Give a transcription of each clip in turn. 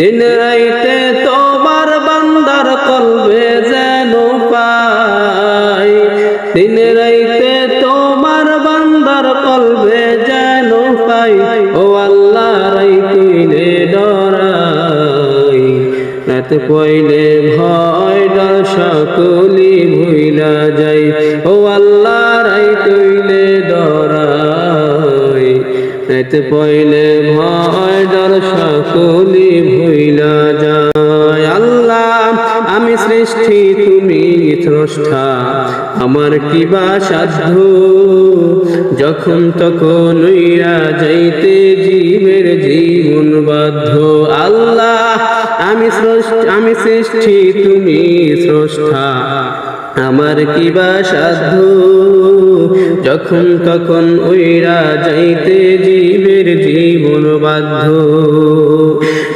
দিন রাইতে তোমার বান্দার কলবে যেন পাই। দিন রাইতে তোমার বান্দার কলবে যেন পাই। ও আল্লাহ রাই তুইলে ডরাই। রাত পইলে ভয় ডর সকলি ভুইলা যাই। ও আল্লাহ রাই রাত পইলে ভয় ডর সকলি ভুইলা যায়। আল্লাহ, আমি সৃষ্টি, তুমি স্রষ্টা আমার কিবা সাধ্য? যখন তখন উইরা যাইতে জীবের জীবন বাধ্য। আল্লাহ, আমি স্রষ্টা আমি সৃষ্টি, তুমি স্রষ্টা আমার কিবা সাধু? যখন তখন ওইরা যাইতে জীবের জীবন বাধ্য।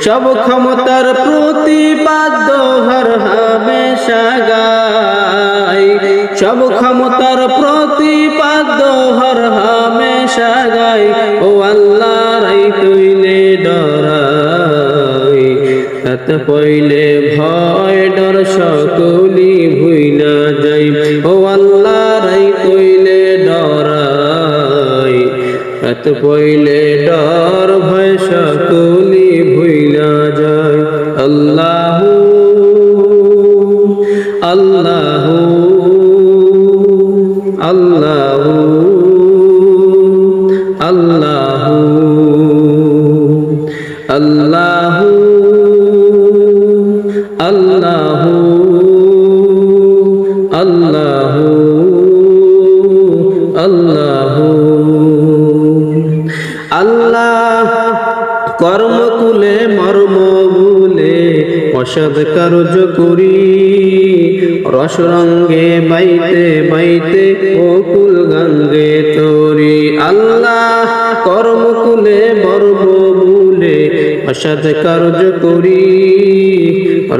সব ক্ষমতার প্রতিপাদ্য হর হামেশা গাই সব ক্ষমতার প্রতিপাদ্য হর হামেশা গাই ও আল্লাহ রাই তুইলে ডরাই। রাত পইলে ভয় ডর সকলি ভুইলা। পইলে ডর ভয় সকলি ভুইলা যায়। আল্লাহ আল্লাহ আল্লাহ আল্লাহ আল্লাহ আল্লাহ আল্লাহ আল্লাহ আল্লাহ। কর্মকুলে মর্ম ভুলে অসদ কার্য করি রসরঙ্গে বাইতে বাইতে অকুল গঙ্গে তরি। আল্লাহ কর্মকুলে মর্ম ভুলে অসদ কার্য করি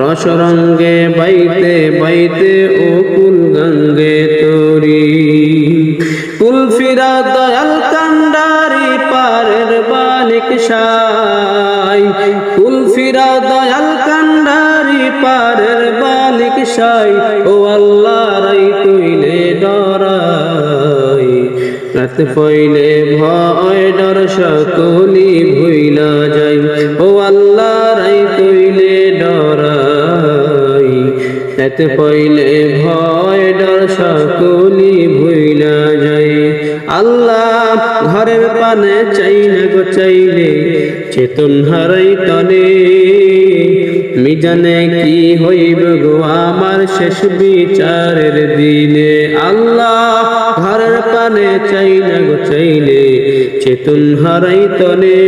রসরঙ্গে বাইতে বাইতে অকুল গঙ্গে তরি। কুল ফিরা দয়াল কান্ডারি, পারের বালিক সাই কুল ফিরা দয়াল কান্ডারি পারের বালিক সাই। ও আল্লাহ রাই তুইলে ডরাই। রাত পইলে ভয় ডর সকলি ভুইলা যাই। ও আল্লাহ রাই তুইলে ডরাই। রাত পইলে ভয় ডর সকলি ভুইলা যাই। আল্লাহ ঘরের পানে চাই না গো চাইলে চেতন হারাই তনে। মিজানে কি হইব গো আমার শেষ বিচারের দিনে? আল্লাহ ঘরের পানে চাই না গো চাইলে, চেতন হারাই তনে।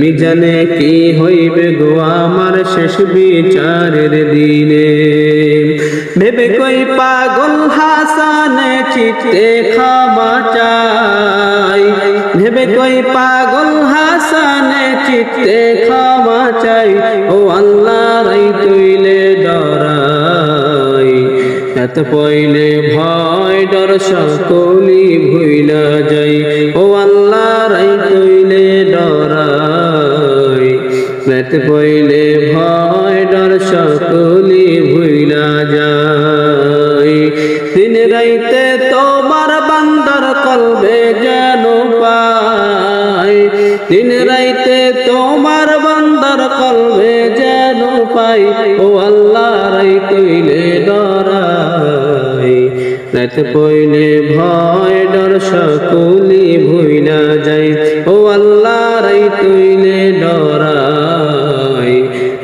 মিজানে কি হইবে গো আমার শেষ বিচারের দিনে? ভেবে কই পাগল হাসানে চিত্তে ক্ষমা ভেবে কই পাগল হাসানে চিত্তে ক্ষমা ও আল্লাহ রাই তুইলে ডরাই এত পইলে ভয় ডর সকলি ভুইলা যাই। ও আল্লাহ রাই তুইলে ডরাই এত পইলে ভয় ডর সকলি ভুইলা যাই। পাই, ও আল্লাহ রাই কইলে ডরাই। রাত পইলে ভয় ডর সকলি ভুইলা যাই, ও আল্লাহ রাই কইলে ডরাই।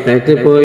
রাত